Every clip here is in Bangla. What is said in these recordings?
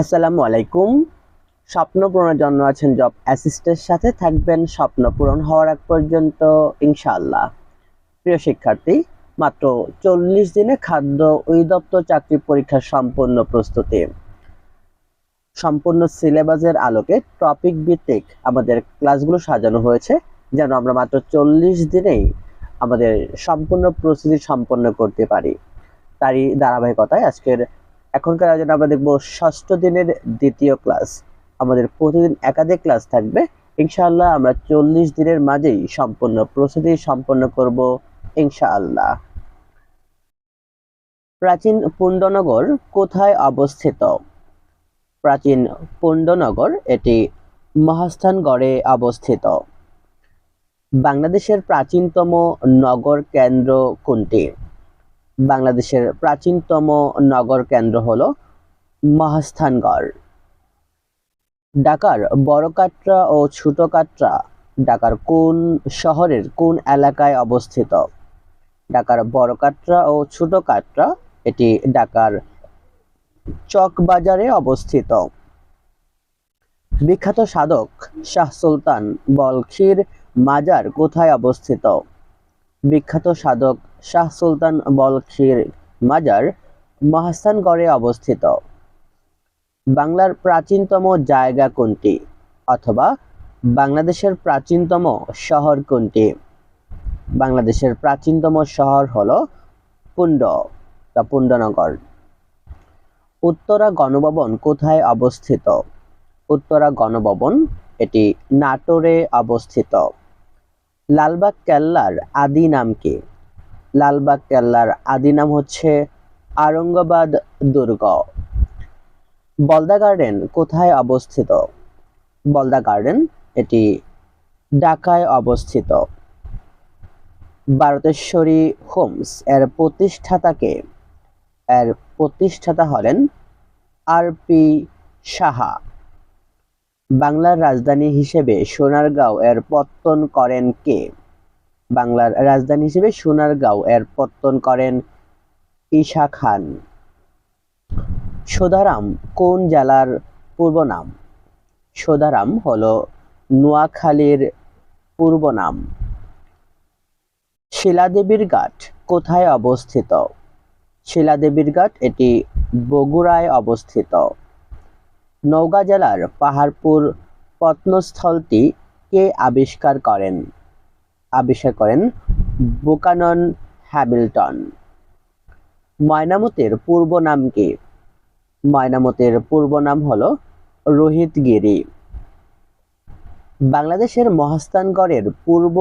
আসসালামু আলাইকুম স্বপ্ন পূরণের জন্য আছেন জব অ্যাসিস্টের সাথে। থাকবেন স্বপ্ন পূরণ হওয়ার আগ পর্যন্ত, ইনশাআল্লাহ। প্রিয় শিক্ষার্থী, মাত্র চল্লিশ দিনে খাদ্য অধিদপ্তর চাকরি পরীক্ষার সম্পূর্ণ প্রস্তুতি। সম্পূর্ণ সিলেবাসের আলোকে টপিক ভিত্তিক আমাদের ক্লাসগুলো সাজানো হয়েছে। যেন আমরা মাত্র চল্লিশ দিনেই আমাদের সম্পূর্ণ প্রস্তুতি সম্পন্ন করতে পারি। তারই ধারাবাহিকতায় আজকের এখনকার আয়োজনে আমরা দেখব ষষ্ঠ দিনের দ্বিতীয় ক্লাস আমাদের প্রতিদিন একাধিক ক্লাস থাকবে। ইনশাআল্লাহ আমরা চল্লিশ দিনের মাঝেই সম্পূর্ণ প্রস্তুতি সম্পন্ন করব, ইনশাআল্লাহ। প্রাচীন পুণ্ডনগর কোথায় অবস্থিত? প্রাচীন পুণ্ডনগর এটি মহাস্থানগড়ে অবস্থিত। বাংলাদেশের প্রাচীনতম নগর কেন্দ্র কোনটি? বাংলাদেশের প্রাচীনতম নগর কেন্দ্র হল মহাস্থানগড়। ঢাকার বড় কাটরা ও ছোট কাটরা ঢাকার কোন শহরের কোন এলাকায় অবস্থিত? ঢাকার বড় কাটরা ও ছোট কাটরা এটি ঢাকার চকবাজারে অবস্থিত। বিখ্যাত সাধক শাহ সুলতান বলখির মাজার কোথায় অবস্থিত? বিখ্যাত সাধক শাহ সুলতান বলখির মাজার মহাস্থানগড়ে অবস্থিত। বাংলার প্রাচীনতম জায়গা কোনটি? অথবা বাংলাদেশের প্রাচীনতম শহর কোনটি? বাংলাদেশের প্রাচীনতম শহর হলো পুণ্ড বা পুণ্ডনগর। উত্তরা গণভবন কোথায় অবস্থিত? উত্তরা গণভবন এটি নাটোরে অবস্থিত। লালবাগ কেল্লার আদি নাম কি? লালবাগ কেল্লার আদি নাম হচ্ছে আরঙ্গাবাদ দুর্গ। বলদা গার্ডেন কোথায় অবস্থিত? বলদা গার্ডেন এটি ঢাকায় অবস্থিত। ভারতেশ্বরী হোমস এর প্রতিষ্ঠাতাকে, এর প্রতিষ্ঠাতা হলেন আর পি সাহা। বাংলার রাজধানী হিসেবে সোনারগাঁও এর পত্তন করেন কে? বাংলার রাজধানী হিসেবে সোনারগাঁও। এর পত্তন করেন ঈশা খান। সোদারাম কোন জেলার পূর্ব নাম? সোদারাম হল নোয়াখালীর পূর্ব নাম। শিলাদেবীর ঘাট কোথায় অবস্থিত? শিলাদেবীর ঘাট এটি বগুড়ায় অবস্থিত। নওগাঁ জেলার পাহাড়পুর প্রত্নস্থলটি কে আবিষ্কার করেন? আবিষ্কার করেন বুকানন হ্যামিল্টন। ময়নামতির পূর্ব নাম কি? ময়নামতের পূর্ব নাম হলো রোহিতগিরি বাংলাদেশের মহাস্থানগড়ের পূর্ব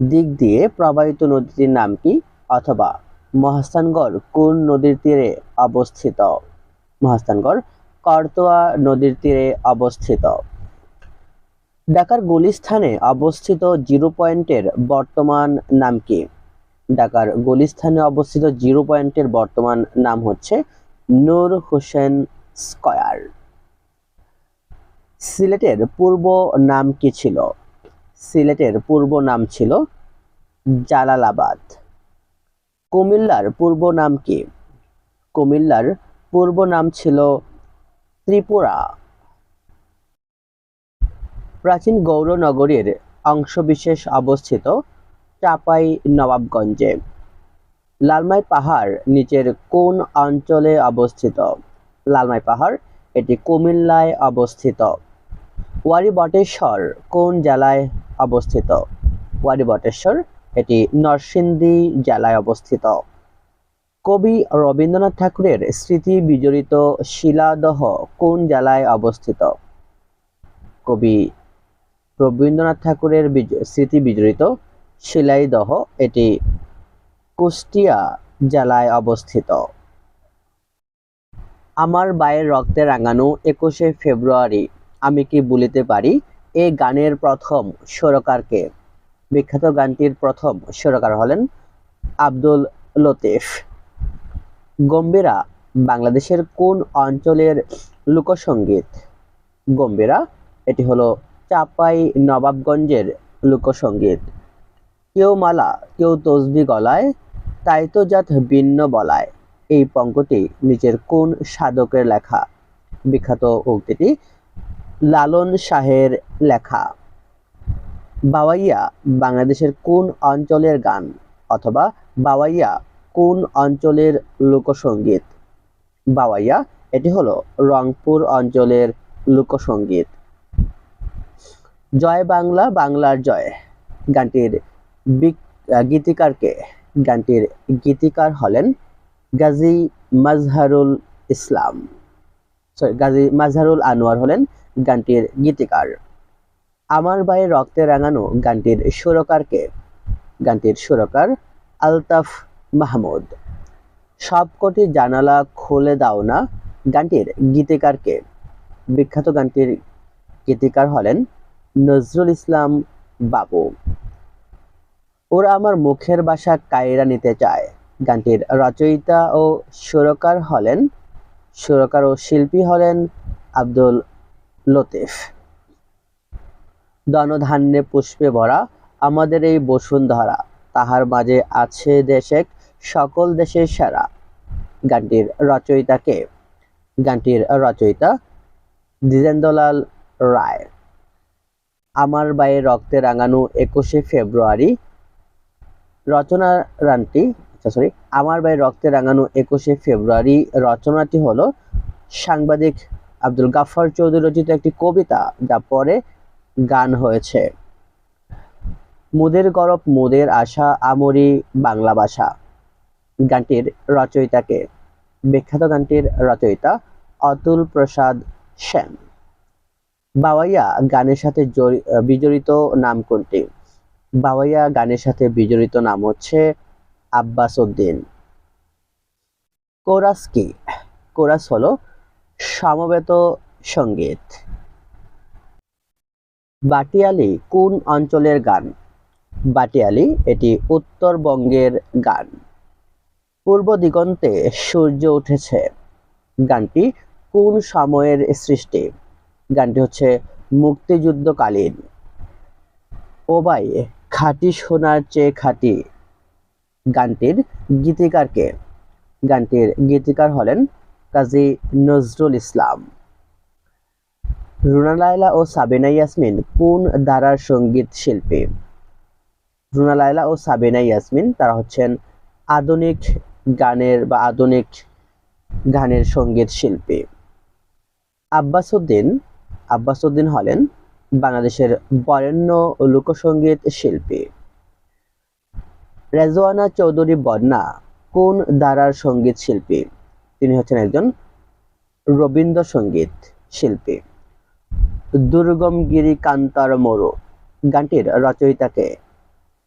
দিক দিয়ে প্রবাহিত নদীটির নাম কি? অথবা মহাস্থানগড় কোন নদীর তীরে অবস্থিত? মহাস্থানগড় করতোয়া নদীর তীরে অবস্থিত। ঢাকার গুলিস্থানে অবস্থিত জিরো পয়েন্টের বর্তমান নাম কি? ঢাকার গুলিস্থানে অবস্থিত জিরো পয়েন্টের বর্তমান নাম হচ্ছে নূর হোসেন স্কয়ার। সিলেটের পূর্ব নাম কি ছিল? সিলেটের পূর্ব নাম ছিল জালালাবাদ। কুমিল্লার পূর্ব নাম কি? কুমিল্লার পূর্ব নাম ছিল ত্রিপুরা। প্রাচীন গৌরনগরীর অংশবিশেষ অবস্থিত চাপাই নবাবগঞ্জে। লালমাই পাহাড় নিচের কোন অঞ্চলে অবস্থিত? লালমাই পাহাড়, এটি কুমিল্লায় অবস্থিত। ওয়ারি বটেশ্বর কোন জেলায় অবস্থিত? ওয়ারি বটেশ্বর এটি নরসিংদী জেলায় অবস্থিত। কবি রবীন্দ্রনাথ ঠাকুরের স্মৃতি বিজড়িত শিলাদহ কোন জেলায় অবস্থিত? কবি রবীন্দ্রনাথ ঠাকুরের স্মৃতি বিজড়িত শিলাইদহ এটি কুষ্টিয়া জেলায় অবস্থিত। আমার বায়ের রক্তে রাঙানো একুশে ফেব্রুয়ারি, আমি কি বলিতে পারি এই গানের প্রথম সুরকারকে? বিখ্যাত গানটির প্রথম সুরকার হলেন আব্দুল লতিফ। গম্ভীরা, বাংলাদেশের কোন অঞ্চলের লোকসঙ্গীত গম্ভীরা, এটি হলো চাপাই নবাবগঞ্জের লোকসঙ্গীত কেউ মালা, কেউ তসবি গলায়, তাই তো জাত ভিন্ন বলায়। এই পঙ্কটি নিচের কোন সাধকের লেখা? বিখ্যাত উক্তিটি, লালন শাহের লেখা। বাওয়াইয়া, বাংলাদেশের কোন অঞ্চলের গান? অথবা বাওয়াইয়া, কোন অঞ্চলের লোকসঙ্গীত বাওয়াইয়া, এটি হলো রংপুর অঞ্চলের লোকসঙ্গীত জয় বাংলা, বাংলার জয়। গানটির গীতিকারকে গানটির গীতিকার হলেন গাজী মাজহারুল ইসলাম। সরি গাজী মাজহারুল আনোয়ার হলেন গানটির গীতিকার। আমার বায়ে রক্তে রাঙানো গানটির সুরকারকে গানটির সুরকার আলতাফ মাহমুদ। সবকটি জানালা খুলে দাও না গানটির গীতিকারকে। বিখ্যাত গানটির গীতিকার হলেন নজরুল ইসলাম বাবু। ওরা আমার মুখের বাসা কায়রা নিতে চায়। গানটির রচয়িতা ও সুরকার হলেন, সুরকার ও শিল্পী হলেন আব্দুল লতিফ। দনধান্যে পুষ্পে ভরা আমাদের এই বসুন্ধরা, তাহার মাঝে আছে দেশেক সকল দেশের সেরা। গানটির রচয়িতাকে গানটির রচয়িতা দ্বিজেন্দ্রলাল রায়। আমার বায়ে রক্তে রাঙানো একুশে ফেব্রুয়ারি। রচনা রানটি সরি আমার বায়ে রক্তে রাঙানো একুশে ফেব্রুয়ারি রচনাটি হলো সাংবাদিক আব্দুল গাফফার চৌধুরী রচিত একটি কবিতা, যা পরে গান হয়েছে। মুদের গরব, মুদের আশা, আমরি বাংলা ভাষা। গানটির রচয়িতাকে, বিখ্যাত গানটির রচয়িতা অতুল প্রসাদ সেন। বাওয়াইয়া গানের সাথে জড়ি- বিজড়িত নাম কোনটি? বাওয়াইয়া গানের সাথে বিজড়িত নাম হচ্ছে আব্বাস উদ্দিন। কোরাস কি? কোরাস হলো সমবেত সংগীত। বাটিয়ালি কোন অঞ্চলের গান? বাটিয়ালি এটি উত্তরবঙ্গের গান। পূর্ব দিগন্তে সূর্য উঠেছে। গানটি কোন সময়ের সৃষ্টি? গানটি হচ্ছে মুক্তিযুদ্ধকালীন। ও ভাই, খাঁটি সোনার চেয়ে খাঁটি গানটির গীতিকারকে? গানটির গীতিকার হলেন কাজী নজরুল ইসলাম। রুনা লায়লা ও সাবিনা ইয়াসমিন কোন ধারার সংগীত শিল্পী? রুনা লায়লা ও সাবিনা ইয়াসমিন, তারা হচ্ছেন আধুনিক গানের বা আধুনিক গানের সংগীত শিল্পী। আব্বাস উদ্দিন আব্বাস উদ্দিন হলেন বাংলাদেশের বরেণ্য লোকসঙ্গীত শিল্পী। রেজওয়ানা চৌধুরী বন্যা কোন ধারার সংগীত শিল্পী? তিনি হচ্ছেন একজন রবীন্দ্রসঙ্গীত শিল্পী। দুর্গমগিরি কান্তার মরু গানটির রচয়িতাকে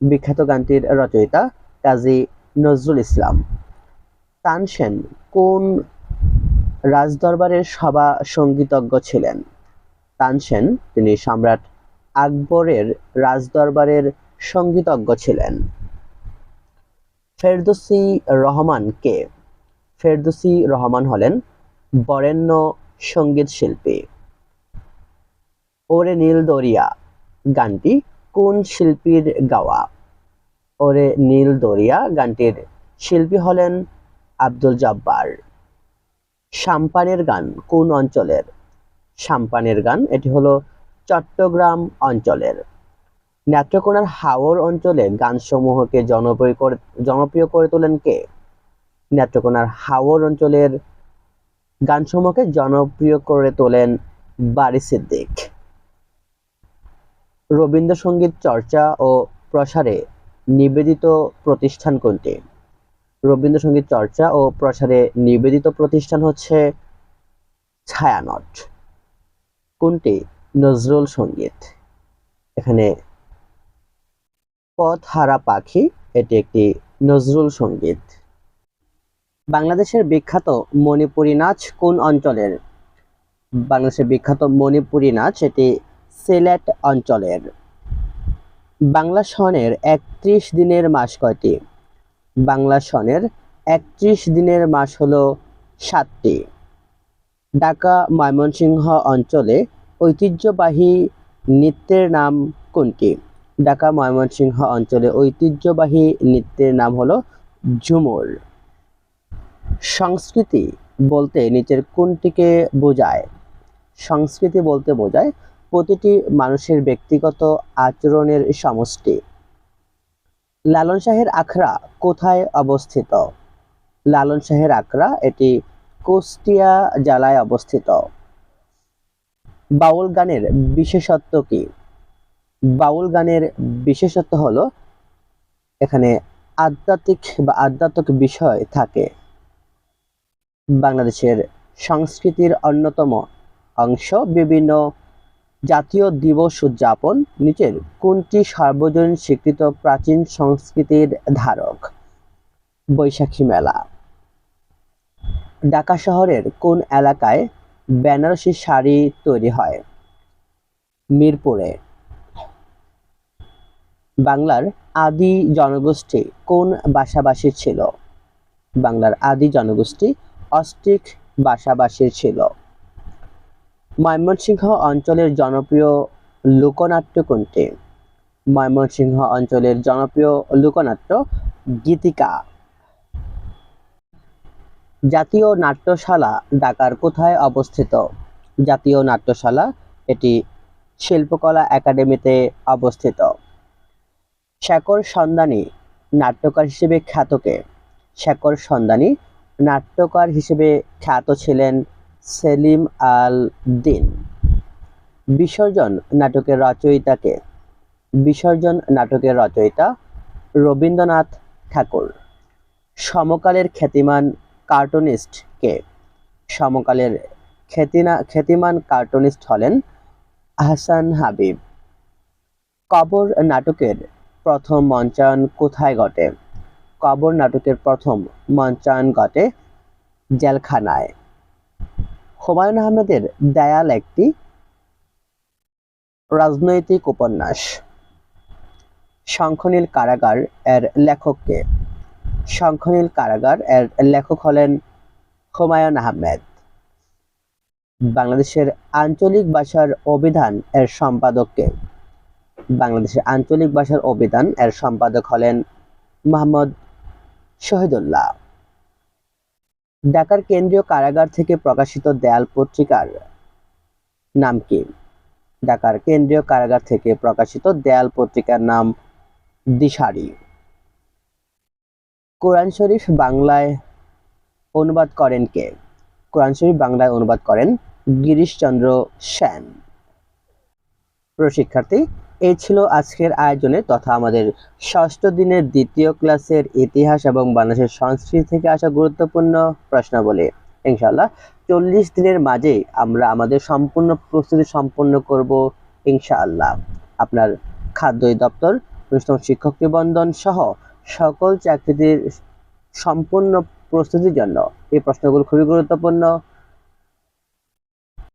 বিখ্যাত গানটির রচয়িতা কাজী নজরুল ইসলাম। তানসেন কোন রাজদরবারের সভা সঙ্গীতজ্ঞ ছিলেন? তানসেন তিনি সম্রাট আকবরের রাজদরবারের সঙ্গীতজ্ঞ ছিলেন। ফেরদৌসি রহমান কে? ফেরদৌসি রহমান হলেন বরেণ্য সংগীত শিল্পী। ওরে নীল দরিয়া, গানটি কোন শিল্পীর গাওয়া? ওরে নীল দরিয়া গানটির শিল্পী হলেন আব্দুল জব্বার। সাম্পানের গান কোন অঞ্চলের? সাম্পানের গান। এটি হলো চট্টগ্রাম অঞ্চলের। নেত্রকোনার হাওর অঞ্চলে গানসমূহকে জনপ্রিয় করে জনপ্রিয় করে তোলেন কে? নেত্রকোনার হাওর অঞ্চলের গানসমূহকে জনপ্রিয় করে তোলেন বারি সিদ্দিক। রবীন্দ্রসঙ্গীত চর্চা ও প্রসারে নিবেদিত প্রতিষ্ঠান কোনটি? রবীন্দ্রসঙ্গীত চর্চা ও প্রসারে নিবেদিত প্রতিষ্ঠান হচ্ছে ছায়ানট। কোনটি? নজরুল সংগীত। এখানে পথ হারা পাখি, এটি একটি নজরুল সংগীত। বাংলাদেশের বিখ্যাত মণিপুরী নাচ কোন অঞ্চলের? বাংলাদেশের বিখ্যাত মণিপুরী নাচ, এটি সিলেট অঞ্চলের। বাংলা সনের একত্রিশ দিনের মাস কয়টি? বাংলা সনের একত্রিশ দিনের মাস হলো সাতটি। ঢাকা ময়মনসিংহ অঞ্চলে ঐতিহ্যবাহী নৃত্যের নাম কোনটি? ঢাকা ময়মনসিংহ অঞ্চলে ঐতিহ্যবাহী নৃত্যের নাম হলো ঝুমুর। সংস্কৃতি বলতে নিচের কোনটিকে বোঝায়? সংস্কৃতি বলতে বোঝায় প্রতিটি মানুষের ব্যক্তিগত আচরণের সমষ্টি। লালন শাহের আখড়া কোথায় অবস্থিত? লালন শাহের আখড়া এটি কুষ্টিয়া জেলায় অবস্থিত। বাউল গানের বিশেষত্ব কি? বাউল গানের বিশেষত্ব হলো, এখানে আধ্যাত্মিক বা আধ্যাত্মিক বিষয় থাকে। বাংলাদেশের সংস্কৃতির অন্যতম অংশ, বিভিন্ন জাতীয় দিবস উদযাপন, নিচের কোনটি সর্বজনীন স্বীকৃত প্রাচীন সংস্কৃতির ধারক? বৈশাখী মেলা। ঢাকা শহরের কোন এলাকায় বেনারসি শাড়ি তৈরি হয়? মিরপুরে। বাংলার আদি জনগোষ্ঠী কোন ভাষাভাষীর ছিল? বাংলার আদি জনগোষ্ঠী অস্ট্রিক ভাষাভাষীর ছিল। ময়মনসিংহ অঞ্চলের জনপ্রিয় লোকনাট্য কোনটি? ময়মনসিংহ অঞ্চলের জনপ্রিয় লোকনাট্য গীতিকা। জাতীয় নাট্যশালা ঢাকার কোথায় অবস্থিত? জাতীয় নাট্যশালা, এটি শিল্পকলা একাডেমিতে অবস্থিত। শেখর সন্ধানী, নাট্যকার হিসেবে খ্যাতকে শেখর সন্ধানী, নাট্যকার হিসেবে খ্যাত ছিলেন সেলিম আল দিন। বিসর্জন নাটকের রচয়িতাকে বিসর্জন নাটকের রচয়িতা রবীন্দ্রনাথ ঠাকুর। সমকালের খ্যাতিমান কার্টুনিস্ট সমকালের খ্যাতিনা খ্যাতিমান কার্টুনিস্ট হলেন আহসান হাবিব। কবর নাটকের প্রথম মঞ্চায়ন কোথায় ঘটে? কবর নাটকের প্রথম মঞ্চায়ন ঘটে জেলখানায়। হুমায়ুন আহমেদের দেয়াল একটি রাজনৈতিক উপন্যাস। শঙ্খনীল কারাগার এর লেখককে শঙ্খনীল কারাগার, এর লেখক হলেন হুমায়ুন আহমেদ। বাংলাদেশের আঞ্চলিক ভাষার অভিধান এর সম্পাদককে। বাংলাদেশের আঞ্চলিক ভাষার অভিধান এর সম্পাদক হলেন মোহাম্মদ শহীদুল্লাহ। ঢাকার কেন্দ্রীয় কারাগার থেকে প্রকাশিত দেয়াল পত্রিকার নাম কি? ঢাকার কেন্দ্রীয় কারাগার থেকে প্রকাশিত দেয়াল পত্রিকার নাম দিশারি। কোরআন শরীফ বাংলায় অনুবাদ করেন কে? কোরআন শরীফ বাংলায় অনুবাদ করেন গিরিশচন্দ্র সেন। প্রিয় শিক্ষার্থী, এই ছিল আজকের আয়োজনে তথা আমাদের ষষ্ঠ দিনের দ্বিতীয় ক্লাসের ইতিহাস এবং বাংলাদেশের সংস্কৃতি থেকে আসা গুরুত্বপূর্ণ প্রশ্নাবলী। ইনশাল্লাহ চল্লিশ দিনের মাঝেই আমরা আমাদের সম্পূর্ণ প্রস্তুতি সম্পন্ন করব, ইনশাআল্লাহ। আপনার খাদ্য দপ্তর শিক্ষক নিবন্ধন সহ সকল চাকরিদের সম্পূর্ণ প্রস্তুতির জন্য। এই প্রশ্নগুলো খুবই গুরুত্বপূর্ণ।